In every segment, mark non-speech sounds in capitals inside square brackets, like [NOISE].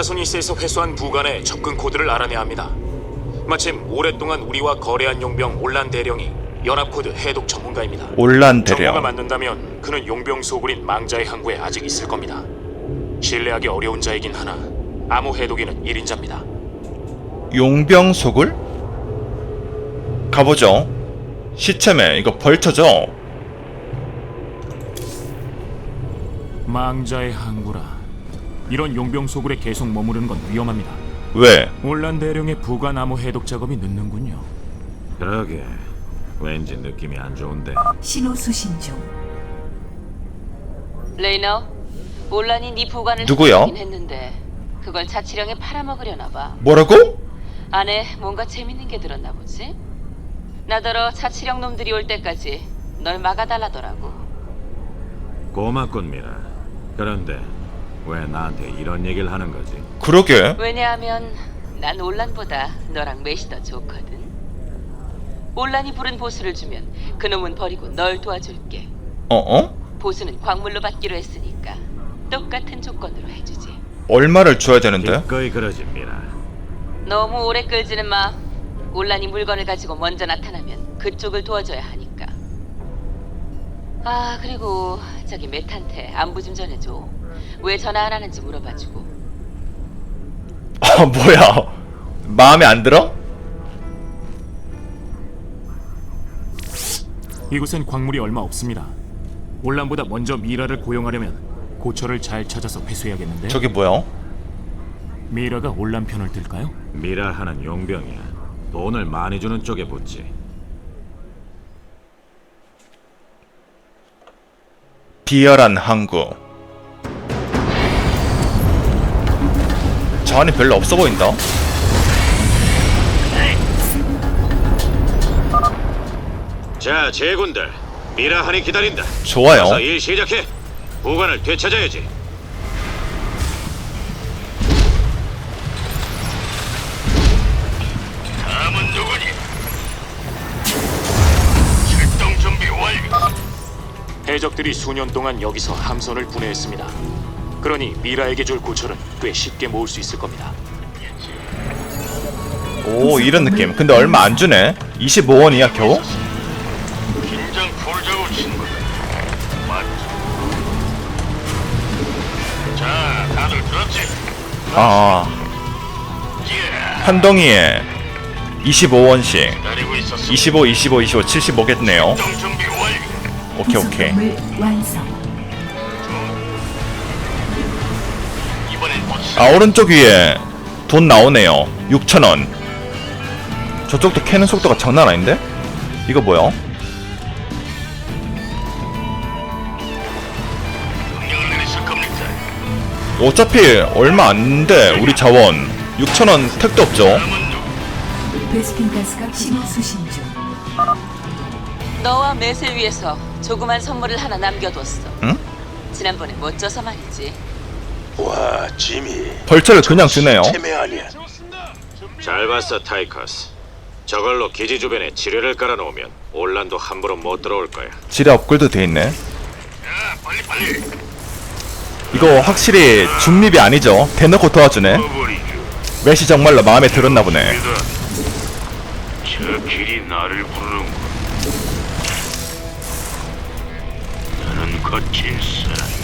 타소니스에서 회수한 부관의 접근 코드를 알아내야 합니다. 마침 오랫동안 우리와 거래한 용병 올란 대령이 연합 코드 해독 전문가입니다. 올란 정보가 대령 맞는다면 그는 용병 소굴인 망자의 항구에 아직 있을 겁니다. 신뢰하기 어려운 자이긴 하나 암호 해독에는 1인자입니다. 용병 소굴? 가보죠 시체매 이거 벌쳐져 망자의 항구라. 이런 용병 소굴에 계속 머무르는 건 위험합니다. 왜? 올란 대령의 부관 암호 해독 작업이 늦는군요. 그러게 왠지 느낌이 안 좋은데 신호 수신 중. 레이너, 올란이 네 보관을 누구요? 했는데 그걸 자치령에 팔아먹으려나 봐. 뭐라고? 안에 뭔가 재밌는 게 들었나 보지? 나더러 자치령 놈들이 올 때까지 널 막아달라더라고. 고맙군 미라 그런데 왜 나한테 이런 얘기를 하는 거지? 그러게 왜냐하면 난 올란보다 너랑 메시 더 좋거든. 올란이 부른 보수를 주면 그놈은 버리고 널 도와줄게. 어 어? 보수는 광물로 받기로 했으니까 똑같은 조건으로 해주지. 얼마를 줘야 되는데? 기꺼이 그러지 미라 너무 오래 끌지는 마. 올란이 물건을 가지고 먼저 나타나면 그쪽을 도와줘야 하니까. 아 그리고 저기 메탄테 안부 좀 전해줘. 왜 전화 안 하는지 물어봐주고. 아 뭐야 마음에 안 들어? 이곳엔 광물이 얼마 없습니다. 올란보다 먼저 미라를 고용하려면 고처를 잘 찾아서 회수해야겠는데. 저게 뭐야? 미라가 올란 편을 들까요? 미라 하는 용병이야 돈을 많이 주는 쪽에 붙지 비열한 항구 저 안에 별로 없어 보인다. 자 제군들 미라 하니 기다린다. 좋아요. 일 시작해. 부관을 되찾아야지. 다음은 누구니? 출동 준비 완료. 해적들이 수년 동안 여기서 함선을 분해했습니다. 그러니 미라에게 줄 고철은 꽤 쉽게 모을 수 있을 겁니다. 오 이런 느낌 근데 얼마 안 주네 25원이야 겨우? 긴장 풀자고 친구들 맞지? 자 다들 들었지? 아 예 한 덩이에 25원씩 기다리고 있었어 25, 25, 25, 75겠네요 출동 준비 완료 오케이 오케이 구성물 완성. 아 오른쪽 위에 돈 나오네요 6천원 저쪽도 캐는 속도가 장난 아닌데? 이거 뭐야? 어차피 얼마 안 돼 우리 자원 6천원 택도 없죠 다음은 누구? 베스킨 가스가 신호 수신 중. 너와 맷을 위해서 조그만 선물을 하나 남겨뒀어. 응? 지난번에 멋져서 말이지. 와, 지미. 벌처를 그냥 주네요. 체매 아니야. 잘 봤어 타이커스. 저걸로 기지 주변에 지뢰를 깔아놓으면 올란도 함부로 못 들어올 거야. 지뢰 업글도 돼 있네. 야 빨리 빨리 이거 확실히 중립이 아니죠? 대놓고 도와주네. 버리죠 맷이 정말로 마음에 들었나 보네. 저 길이 나를 부르는군 나는 거친 사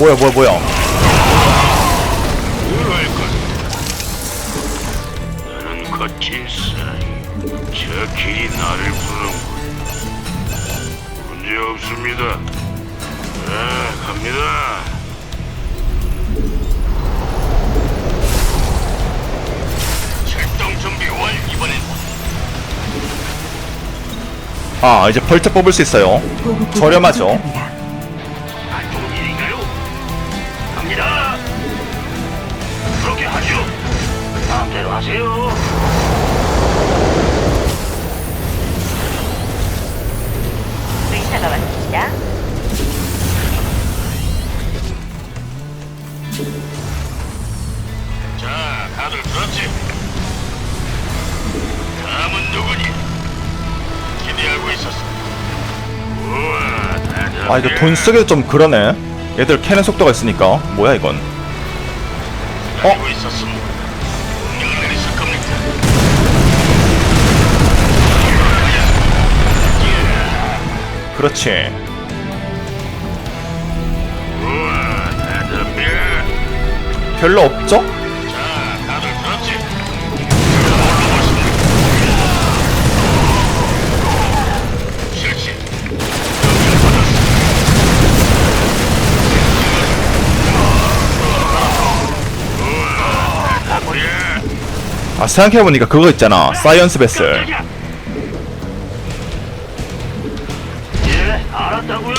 뭐야 뭐야 뭐야? 뭘할 거야 나는 거친 사람 저 길이 나를 부르는군. 문제 없습니다. 자 갑니다. 출동 준비 완 이번엔 아 이제 벌처 뽑을 수 있어요. 저렴하죠. 하세요. 의사가 왔습니다. 자, 다들 들었지? 다음은 누구니? 기대하고 있었어. 아 이거 돈 쓰기도 좀 그러네 얘들 캐는 속도가 있으니까 뭐야 이건 알고 있었습니다. 그렇지 우와. 별로 없죠? 아 생각해보니까 그거 있잖아 사이언스 베슬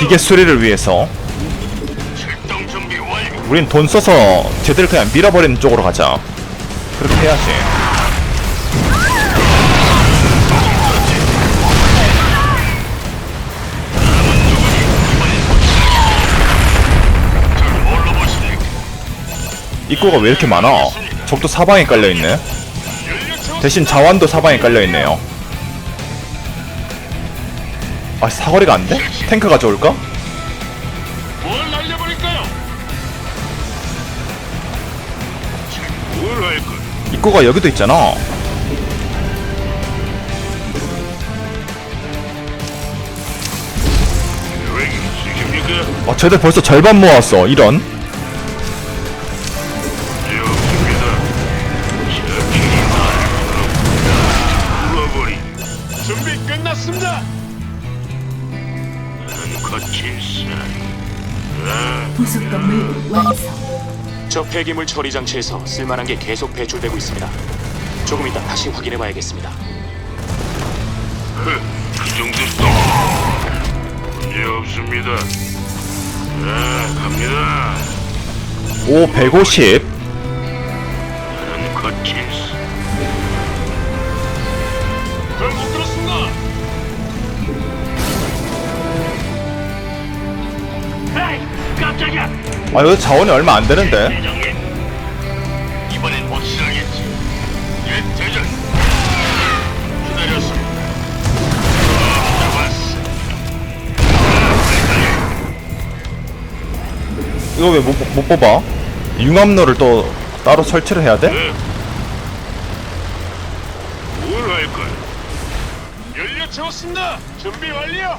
기계 수리를 위해서. 우린 돈 써서 쟤들 그냥 밀어버리는 쪽으로 가자. 그렇게 해야지? 입구가 왜 이렇게 많아? 적도 사방에 깔려있네. 대신 자원도 사방에 깔려있네요 아 사거리가 안 돼? 탱크 가져올까? 뭘 날려버릴까요? 뭘할 거? 입구가 여기도 있잖아 왜 있으십니까? 아 쟤들 벌써 절반 모았어 이런 부속 건물 완성. 저 폐기물 처리 장치에서 쓸만한 게 계속 배출되고 있습니다. 조금 이따 다시 확인해 봐야겠습니다. 그 정도 문제 없습니다. 아, 갑니다. 오 150난 거칠사. 깜짝이야. 아 여기 자원이 얼마 안 되는데 대장님, 이번엔 확실하겠지. 예, 대장. 기다렸습니다. 잡았어. 이거 왜 못 못 뽑아? 융합로를 또 따로 설치를 해야 돼? 뭘 할 거야? 연료 채웠습니다. 준비 완료.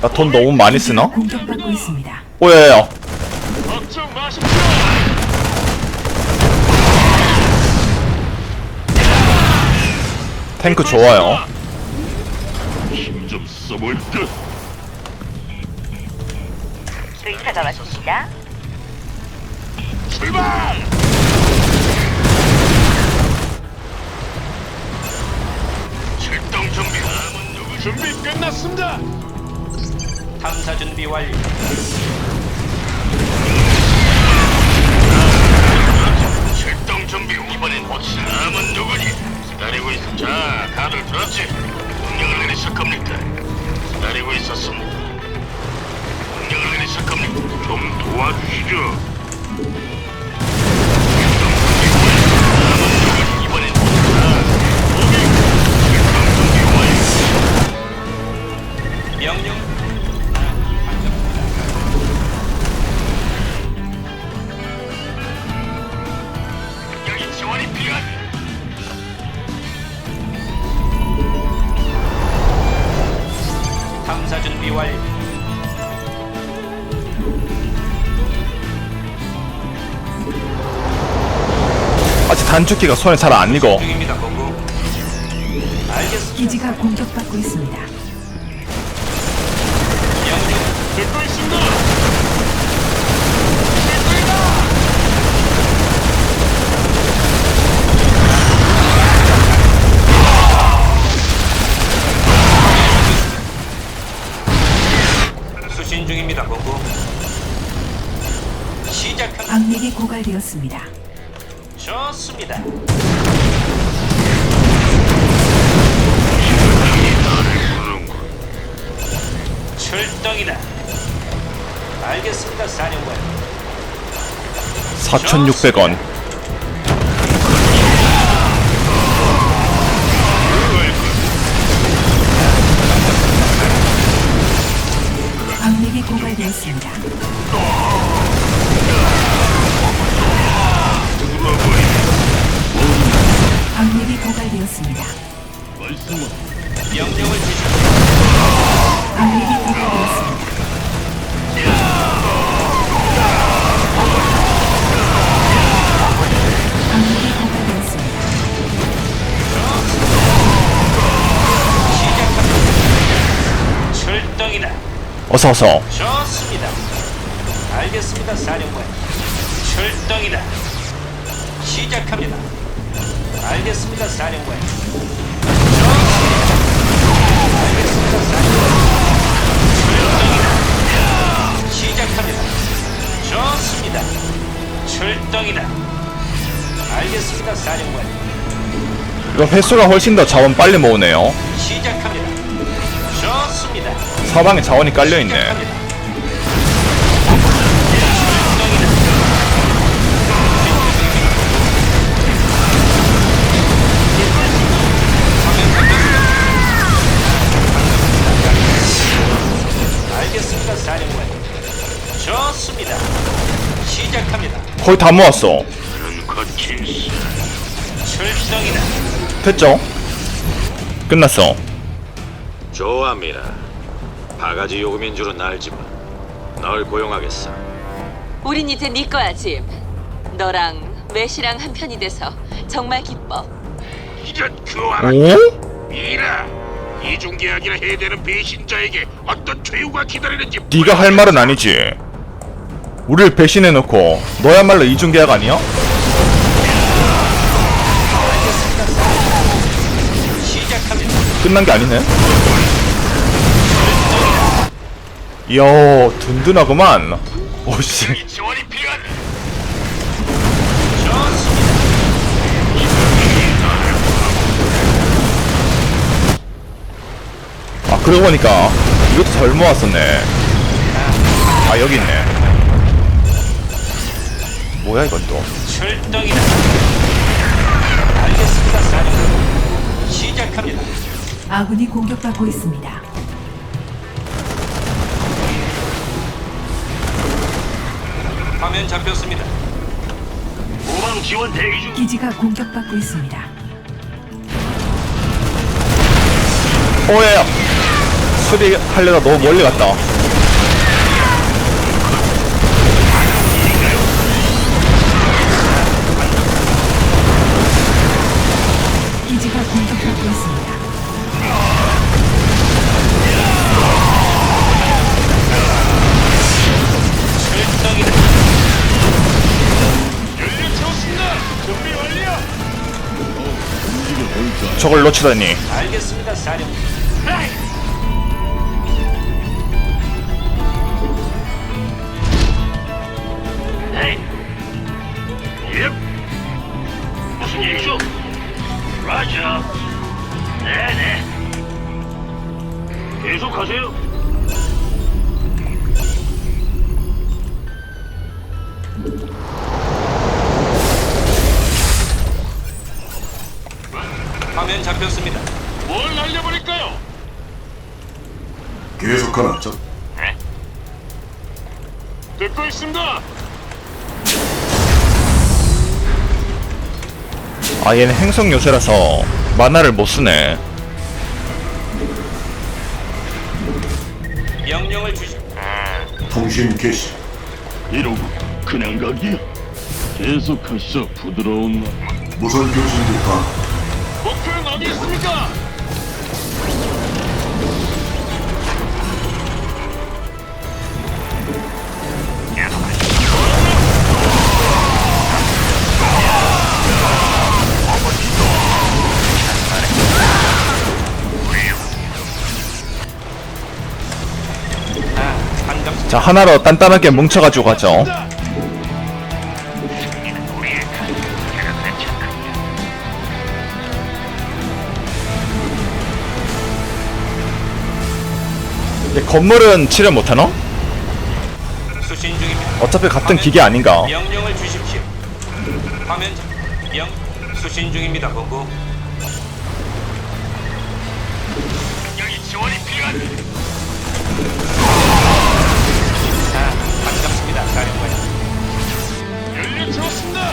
나 돈 너무 많이 쓰나? 공격받고 있습니다. 오야야야 걱정 마십시오. 탱크 좋아요 힘좀 써볼 듯. 의사가 왔습니다. 출발! 출동 준비. 준비 끝났습니다. 탐사 준비 완료. 출동 준비. 이번엔 확실. 남은 누구니? 기다리고 있어. 자, 다들 들었지? 명령을 내리실 겁니까? 기다리고 있었습니다. 명령을 내리실 겁니까? 좀 도와주시죠. 단축키가 손에 잘 안 익어 중입니다, 본부. 알겠습니다. 기지가 공격받고 있습니다. 명령 듣고 있습니다. 수신 중입니다, 본부. 시작합니다. 광맥이 고갈되었습니다. 좋습니다. 출동이다. 알겠습니다, 사령관. 4,600원 되었습니다. 영령을 어서 어서. 좋습니다. 알겠습니다, 사령관. 출동이다. 시작합니다. 알겠습니다, 사령관. 좋습니다. 알겠습니다, 사령관. 출동이다. 시작합니다. 좋습니다. 출동이다. 알겠습니다, 사령관. 이거 횟수가 훨씬 더 자원 빨리 모으네요. 시작합니다. 좋습니다. 사방에 자원이 깔려 있네. 시작합니다. 거의 다 모았어. 됐죠? 끝났어. 좋아합니다. 바가지 요금인 줄은 알지만 널 고용하겠어. 우린 이제 네 거야, 짐. 너랑 매시랑 한 편이 돼서 정말 기뻐. 이런 교활한 오? 미라 이중 계약이라 해야 되는 배신자에게 어떤 죄우가 기다리는지 네가 할 말은 아니지. 우리를 배신해놓고 너야말로 이중계약 아니야? 끝난 게 아니네. 이야 든든하구만. 오씨. 아 그러고 보니까 이것도 덜 모았었네. 아 여기 있네. 뭐야 이건 또? 출동이다. 알겠습니다, 사령관. 시작합니다. 아군이 공격받고 있습니다. 화면 잡혔습니다. 후방 지원 대기 중. 기지가 공격받고 있습니다. 오야야. 수리하려다 너무 멀리 갔다. 저걸 놓치다니. 알겠습니다, 사령관. 네. 예. 무슨 일이죠? 라자. 네네. 계속하세요. 잡혔습니다. 뭘 날려버릴까요? 계속하라. 자, 듣고 있습니다. 아 얘는 행성 요새라서 만화를 못 쓰네. 명령을 주시. 통신 개시. 이러고 그냥 가기야. 계속하시죠, 부드러운 날. 무선 교신기 가. 어디 있습니까? 자 하나로 단단하게 뭉쳐가지고 가죠. 건물은 칠을 못하나? 수신 중입니다. 어차피 같은 화면- 기계 아닌가? 명령을 주십시오. 화면 잡- 명 수신 중입니다, 본부. 여기 지원이 필요하다. 아, 반갑습니다, 사령관. 연료 채웠습니다.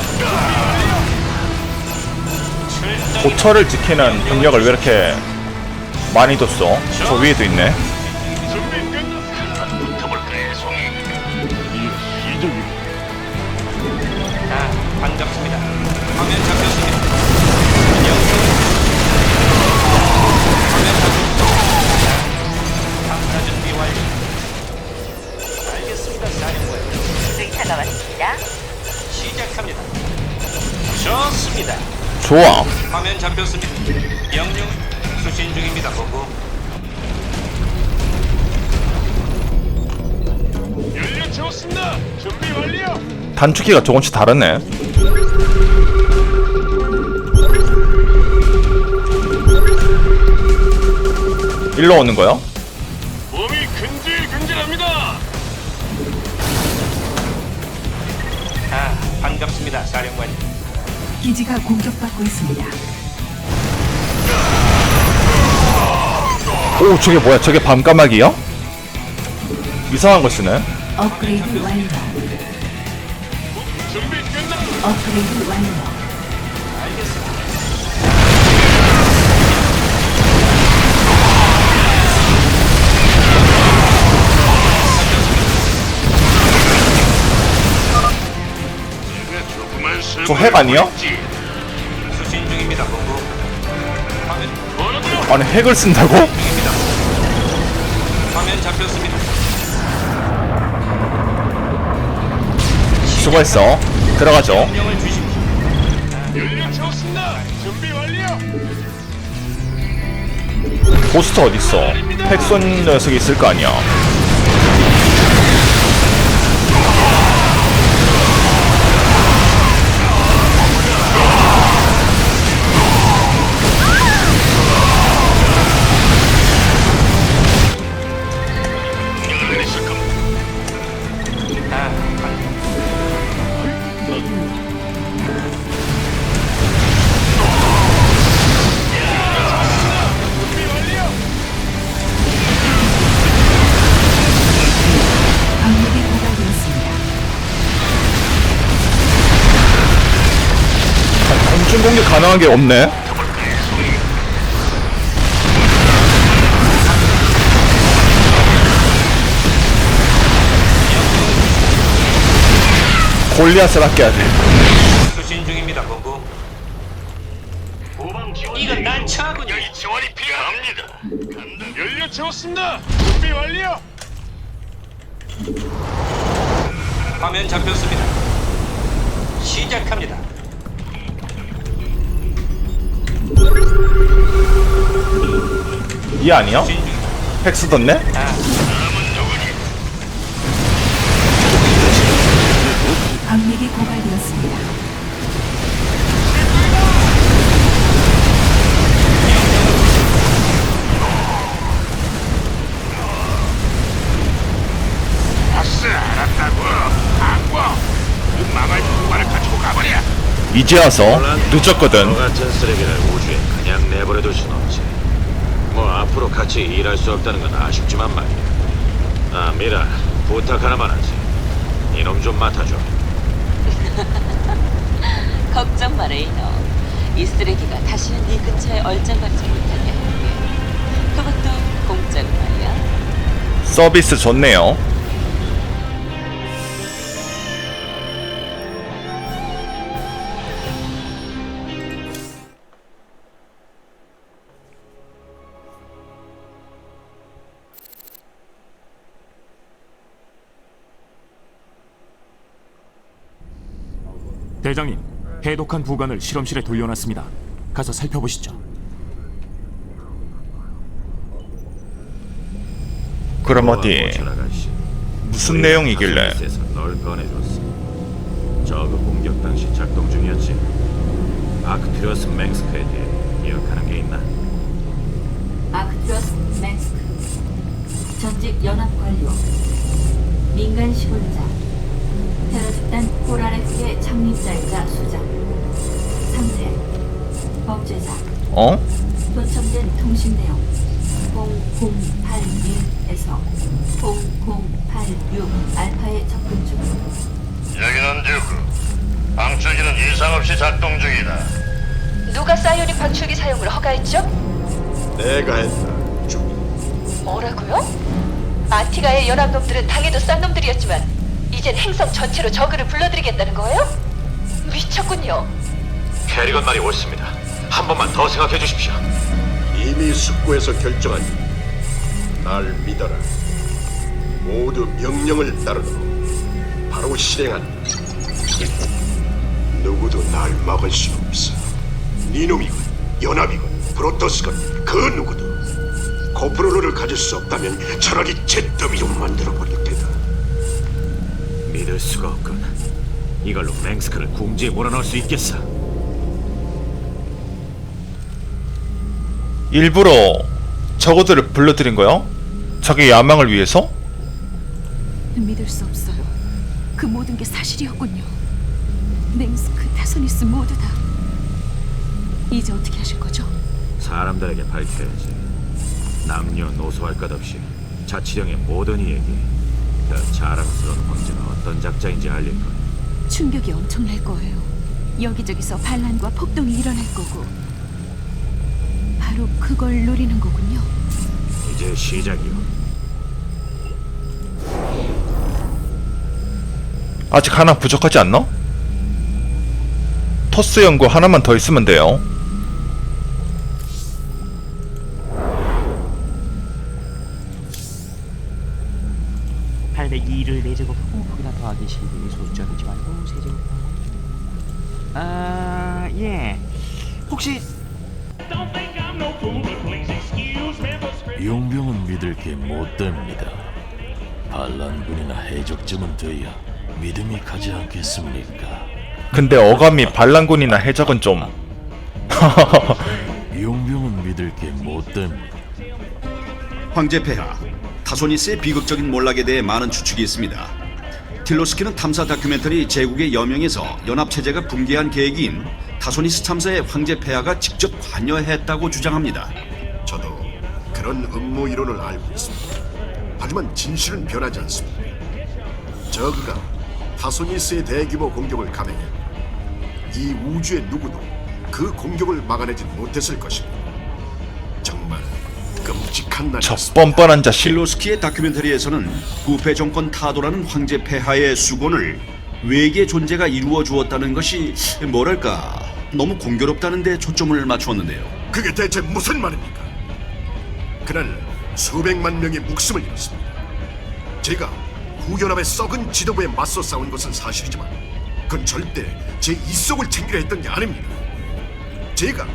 출동. 고철을 지키는 병력을 왜 이렇게 많이 뒀어? 저 위에도 있네. 시 단축키가 조금씩 다르네. 일로 오는 거야? 몸이 근질근질합니다. 아 반갑습니다, 사령관님. 기지가 공격받고 있습니다. 오, 저게 뭐야? 저게 밤까마귀야? 이상한 거 쓰네. 업그레이드 완료. 업그레이드 완료. 조그만 저핵 아니야? 수신 중입니다. 화면? 아니, 핵을 쓴다고? 중입니다. 화면 잡혔습니다. 수고했어. 들어가죠. 보스터 어딨어? 핵쏜 녀석이 있을 거 아니야. 가능한 게 없네. 골리앗을 아껴야 돼. 수신 중입니다. 보고 후방 지원. 이건 난처하군요. 여기 지원이 필요합니다. 간다. 연료 채웠습니다. 준비 완료. 화면 잡혔습니다. 시작합니다. 이 아니야? 아 고갈되었습니다. 아스 알았다고. 그 망할 공간을 가지고 가버려. 이제 와서 늦었거든. 너 같은 쓰레기를 우 내버려둘 순 없지. 뭐 앞으로 같이 일할 수 없다는 건 아쉽지만 말이야. 아 미라 부탁 하나만 하지. 이놈 좀 맡아줘. [LAUGHS] 걱정 마라 이너. 이 쓰레기가 다시는 네 근처에 얼쩡거리지 못하게 할게. 그것도 공짜로 말이야. 서비스 좋네요. 대장님, 해독한 부관을 실험실에 돌려놨습니다. 가서 살펴보시죠. 그럼 어디? 아가씨. 무슨 내용이길래? 에서 널 꺼내줬어. 저그 공격 당시 작동 중이었지. 아크티러스 맹스크에 대해 기억하는 게 있나? 아크트러스 맥스크 전직 연합 관료 민간 시골자 테러집단 코라렉스의 창립자이자 수장 상세 범죄자 어? 도청된 통신 내용 0081에서 0086 알파에 접근 중 여기는 듀크. 방출기는 이상 없이 작동 중이다. 누가 사이오닉 방출기 사용을 허가했죠? 내가 했다. 뭐라고요? 아티가의 연합놈들은 당해도 싼 놈들이었지만 이젠 행성 전체로 저그를 불러들이겠다는 거예요? 미쳤군요. 캐리건 말이 옳습니다. 한 번만 더 생각해 주십시오. 이미 숙고해서 결정한 일. 날 믿어라. 모두 명령을 따르도록 바로 실행한다. 누구도 날 막을 수 없어. 니놈이건 연합이건 프로토스건 그 누구도 코프로를 가질 수 없다면 차라리 잿더미 좀 만들어 버릴 테다. 믿을 수가 없군. 이걸로 맹스크를 궁지에 몰아넣을 수 있겠어. 일부러 저거들을 불러들인 거야? 자기 야망을 위해서? 믿을 수 없어요. 그 모든 게 사실이었군요. 맹스크, 타소니스 모두 다. 이제 어떻게 하실 거죠? 사람들에게 밝혀야지. 남녀 노소 할 것 없이 자치령의 모든 이에게 그 황제가 어떤 작자인지 알릴 거야. 충격이 엄청날 거예요. 여기저기서 반란과 폭동이 일어날 거고. 바로 그걸 노리는 거군요. 이제 시작이오. 아직 하나 부족하지 않나? 토스 연구 하나만 더 있으면 돼요. 를 4제곱하고 12 소수자 넣지 말고 세제곱하고 아... 예 혹시 용병은 믿을 게 못 됩니다. 반란군이나 해적쯤은 돼야 믿음이 가지 않겠습니까? 근데 어감이 반란군이나 해적은 좀 [LAUGHS] 용병은 믿을 게 못 됩니다. 황제 폐하, 타소니스의 비극적인 몰락에 대해 많은 추측이 있습니다. 틸로스키는 탐사 다큐멘터리 제국의 여명에서 연합체제가 붕괴한 계기인 타소니스 참사에 황제 폐하가 직접 관여했다고 주장합니다. 저도 그런 음모 이론을 알고 있습니다. 하지만 진실은 변하지 않습니다. 저그가 타소니스의 대규모 공격을 감행해 이 우주의 누구도 그 공격을 막아내지 못했을 것입니다. 끔찍한 저 날이었습니다. 뻔뻔한 자식. 틸로스키의 다큐멘터리에서는 부패 정권 타도라는 황제 폐하의 수곤을 외계 존재가 이루어 주었다는 것이 뭐랄까 너무 공교롭다는 데 초점을 맞추었는데요. 그게 대체 무슨 말입니까? 그날 수백만 명의 목숨을 잃었습니다. 제가 후연합의 썩은 지도부에 맞서 싸운 것은 사실이지만 그건 절대 제 이속을 챙기려 했던 게 아닙니다. 제가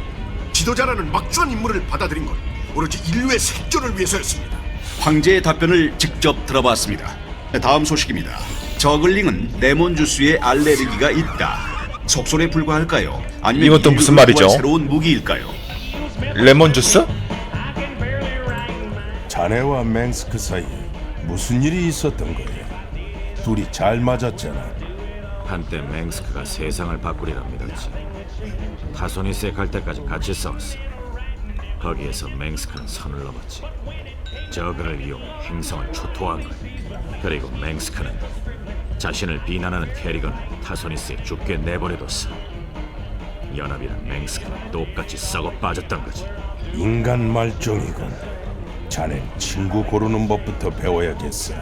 지도자라는 막중한 임무를 받아들인 건 오로지 인류의 생존을 위해서였습니다. 황제의 답변을 직접 들어봤습니다. 다음 소식입니다. 저글링은 레몬 주스에 알레르기가 있다. 속설에 불과할까요? 아니면 또 무슨 인류를 말이죠? 구할 새로운 무기일까요? 레몬 주스? 자네와 맹스크 사이에 무슨 일이 있었던 거야? 둘이 잘 맞았잖아. 한때 맹스크가 세상을 바꾸리라 믿었지. 타소니스에 갈 때까지 같이 싸웠어. 거기에서 맹스크는 선을 넘었지. 저그를 이용해 행성을 초토화한 거야. 그리고 맹스크는 자신을 비난하는 캐리건을 타소니스에 죽게 내버려뒀어. 연합이란 맹스크가 똑같이 썩어 빠졌던 거지. 인간 말종이군. 자넨 친구 고르는 법부터 배워야겠어.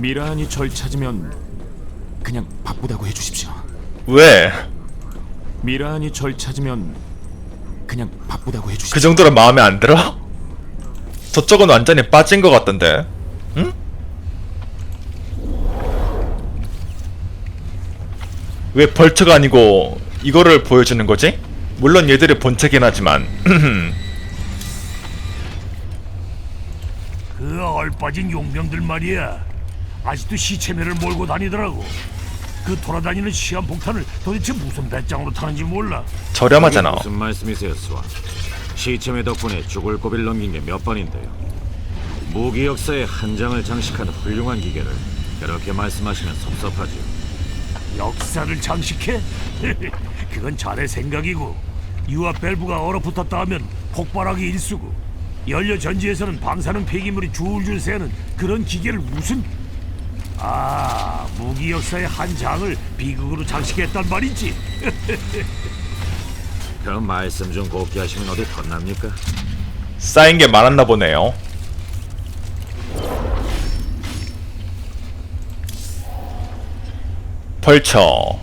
미라안이 절 찾으면 그냥 바쁘다고 해주십시오. 왜? 미라안이 절 찾으면 그냥 바쁘다고 해주십시오. 그 정도로 마음에 안 들어? 저쪽은 완전히 빠진 것 같던데. 응? 왜 벌처가 아니고 이거를 보여주는 거지? 물론 얘들이 본체긴 하지만 [CLEARS THROAT] 그 얼빠진 용병들 말이야. 아직도 시체매를 몰고 다니더라고. 그 돌아다니는 시한폭탄을 도대체 무슨 배짱으로 타는지 몰라. 저렴하잖아. 무슨 말씀이세요, 스완? 시체의 덕분에 죽을 고비를 넘긴 게 몇 번인데요. 무기 역사의 한 장을 장식하는 훌륭한 기계를 그렇게 말씀하시면 섭섭하지요. 역사를 장식해? [LAUGHS] 그건 자네 생각이고 유아 밸브가 얼어붙었다 하면 폭발하기 일쑤고 연료 전지에서는 방사능 폐기물이 줄줄 새는 그런 기계를 무슨 아 무기 역사의 한 장을 비극으로 장식했단 말이지 [LAUGHS] 그 말씀 좀 곱게 하시면 어디 덧납니까? 쌓인 게 많았나 보네요. 벌처.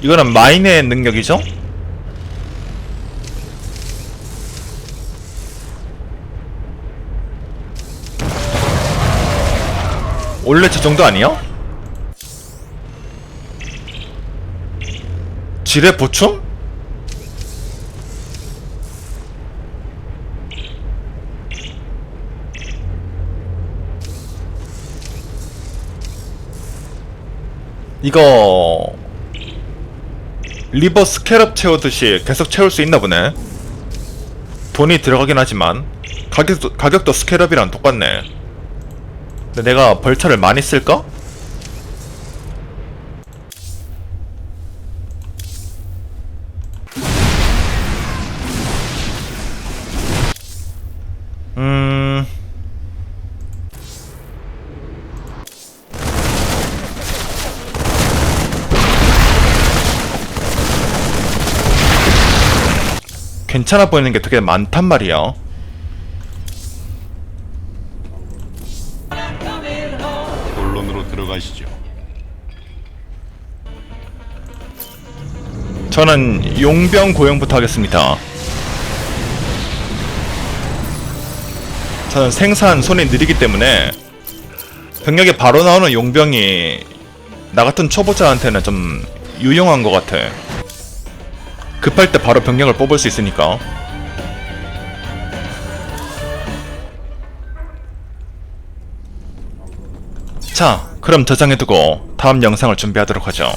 이거는 마인의 능력이죠? 원래 저 정도 아니야? 지뢰 보충? 이거 리버 스캐럽 채우듯이 계속 채울 수 있나 보네. 돈이 들어가긴 하지만 가격도 가격도 스캐럽이랑 똑같네. 근데 내가 벌처를 많이 쓸까? 음. 괜찮아 보이는 게 되게 많단 말이야. 저는 용병 고용부터 하겠습니다. 저는 생산 손이 느리기 때문에 병력에 바로 나오는 용병이 나 같은 초보자한테는 좀 유용한 것 같아. 급할 때 바로 병력을 뽑을 수 있으니까. 자, 그럼 저장해두고 다음 영상을 준비하도록 하죠.